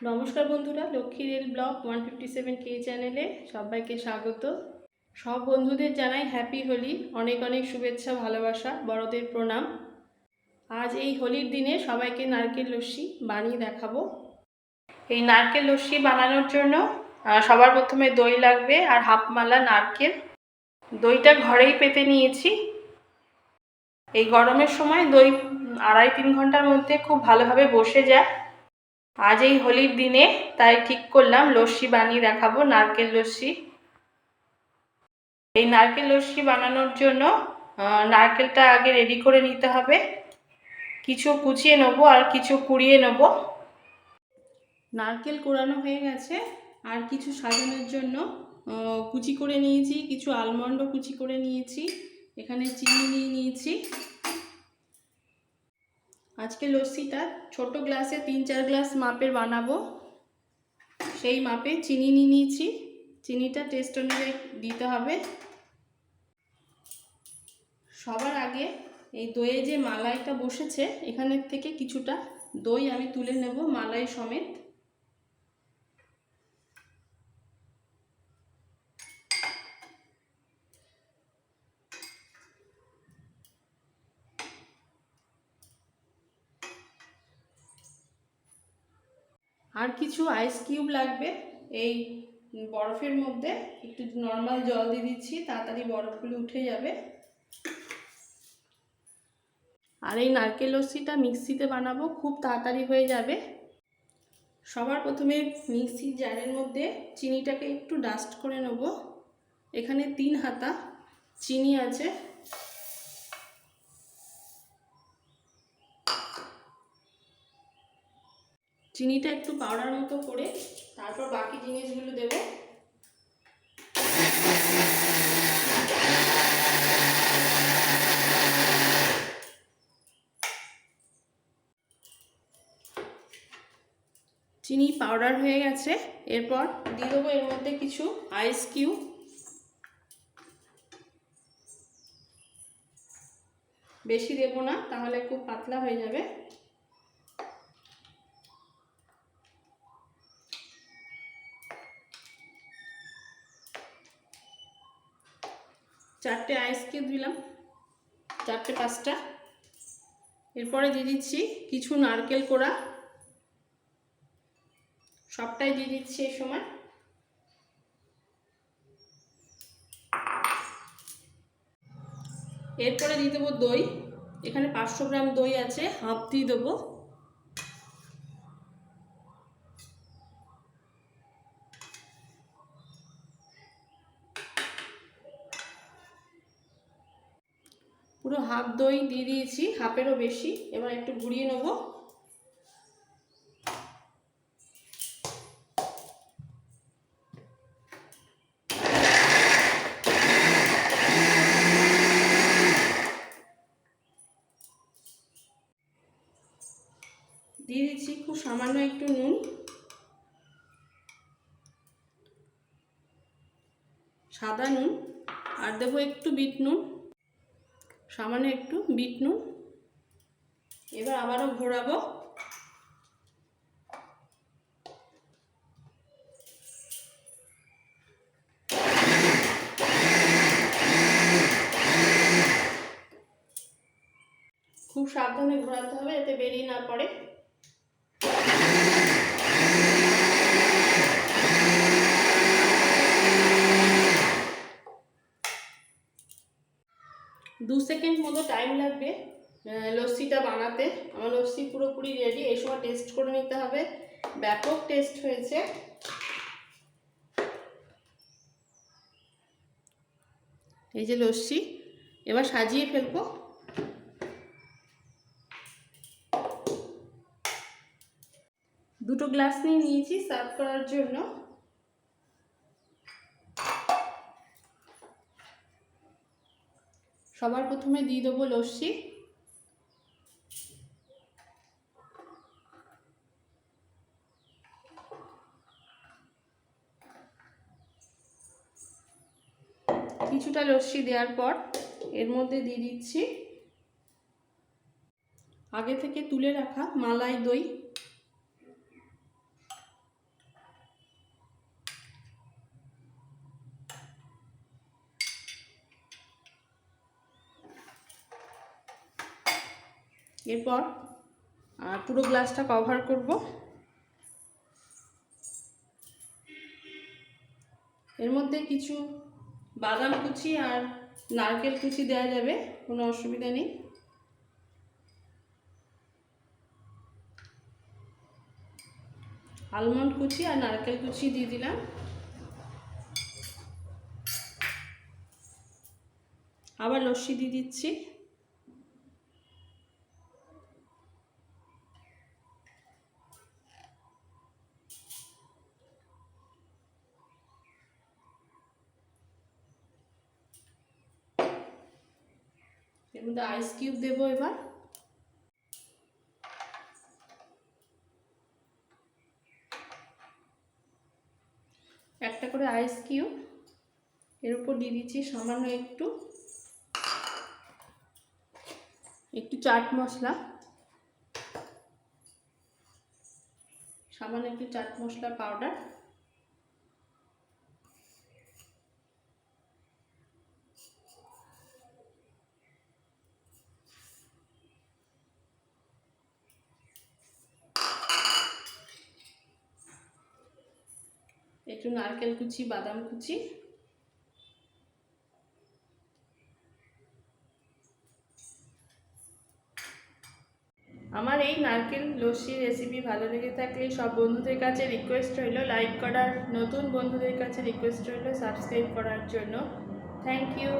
নমস্কার বন্ধুরা, Lakshmi rail blog one fifty seven কে চ্যানেলে সবাইকে স্বাগত। সব বন্ধুদের জানাই হ্যাপি হোলি, অনেক অনেক শুভেচ্ছা, ভালোবাসা, বড়দের প্রণাম। আজ এই হোলির দিনে সবাইকে নারকেল লস্যি বানিয়ে দেখাবো। এই নারকেল লস্যি বানানোর জন্য সবার প্রথমে দই লাগবে আর হাফ মালা নারকেল। দইটা ঘরেই পেতে নিয়েছি। এই গরমের সময় দই আড়াই তিন ঘণ্টার মধ্যে খুব ভালোভাবে বসে যায়। আজ এই হোলির দিনে তাই ঠিক করলাম, লস্যি বানিয়ে দেখাবো, নারকেল লস্যি। এই নারকেল লস্যি বানানোর জন্য নারকেলটা আগে রেডি করে নিতে হবে। কিছু কুচিয়ে নেব আর কিছু কুড়িয়ে নেব। নারকেল কোরানো হয়ে গেছে, আর কিছু সাজানোর জন্য কুচি করে নিয়েছি, কিছু আলমন্ডও কুচি করে নিয়েছি, এখানে চিনি নিয়ে নিয়েছি। আজকে লস্যিটা ছোট গ্লাসে তিন চার গ্লাস মাপের বানাবো। সেই মাপে চিনি নিয়ে নিয়েছি। চিনিটা টেস্ট অনুযায়ী দিতে হবে। সবার আগে এই দইয়ে যে মালাইটা বসেছে, এখানের থেকে কিছুটা দই আমি তুলে নেব মালাই সমেত। আর কিছু আইস কিউব লাগবে। এই বরফের মধ্যে একটু নর্মাল জল দিয়ে দিচ্ছি, তাড়াতাড়ি বরফগুলো উঠে যাবে। আর এই নারকেল লস্যিটা মিক্সিতে বানাবো, খুব তাড়াতাড়ি হয়ে যাবে। সবার প্রথমে মিক্সির জারের মধ্যে চিনিটাকে একটু ডাস্ট করে নেব। এখানে তিন হাতা চিনি আছে। চিনিটা একটু পাউডার মতো করে তারপর বাকি জিনিসগুলো দেব। চিনি পাউডার হয়ে গেছে, এরপর দিয়ে দেবো এর মধ্যে কিছু আইস কিউব বেশি দেবো না, তাহলে খুব পাতলা হয়ে যাবে। চারটে আইস কিউব দিলাম, চারটে পাঁচটা। এরপরে দিয়ে দিচ্ছি কিছু নারকেল কোড়া। সবটাই দিয়ে দিচ্ছি এই সময়। এরপরে দিয়ে দেবো দই। এখানে পাঁচশো গ্রাম দই আছে, হাফ দিয়ে দেবো। পুরো হাফ দই দিয়ে দিয়েছি হাফেরও বেশি। এবার একটু ঘুরিয়ে নেব। দিয়ে দিচ্ছি খুব সামান্য একটু নুন। সাদা নুন। আর দেবো একটু বিট নুন। সামান্য একটু বিট নুন। এবার আবারও ঘোরাবো। খুব সাবধানে ঘোরাতে হবে, এতে বেরিয়ে না পড়ে। দু সেকেন্ড মতো টাইম লাগবে লস্যিটা বানাতে। আমার লস্যি পুরোপুরি রেডি এই সময় টেস্ট করে নিতে হবে। ব্যাপক টেস্ট হয়েছে। এই যে লস্যি, এবার সাজিয়ে ফেলব। দুটো গ্লাস নিয়ে নিয়েছি সার্ভ করার জন্য। সবার প্রথমে দিয়ে দেবো লস্যি। কিছুটা লস্যি দেওয়ার পর এর মধ্যে দিয়ে দিচ্ছি। আগে থেকে তুলে রাখা মালাই দই এরপর পুরো গ্লাসটা কভার করব। এর মধ্যে কিছু বাদাম কুচি আর নারকেল কুচি দেওয়া যাবে, কোনো অসুবিধা নেই। আলমন্ড কুচি আর নারকেল কুচি দিয়ে দিলাম। আবার লস্যি দিয়ে দিচ্ছি। মধ্যে আইস কিউব দেবো এবার। একটা করে আইস কিউব এর উপর দিয়ে দিচ্ছি সামান্য একটু একটু চাট মশলা। সামান্য একটু চাট মশলা পাউডার একটু নারকেল কুচি, বাদাম কুচি। আমার এই নারকেল লস্যির রেসিপি ভালো লেগে থাকলে সব বন্ধুদের কাছে রিকোয়েস্ট রইল লাইক করার, নতুন বন্ধুদের কাছে রিকোয়েস্ট রইল সাবস্ক্রাইব করার জন্য। Thank you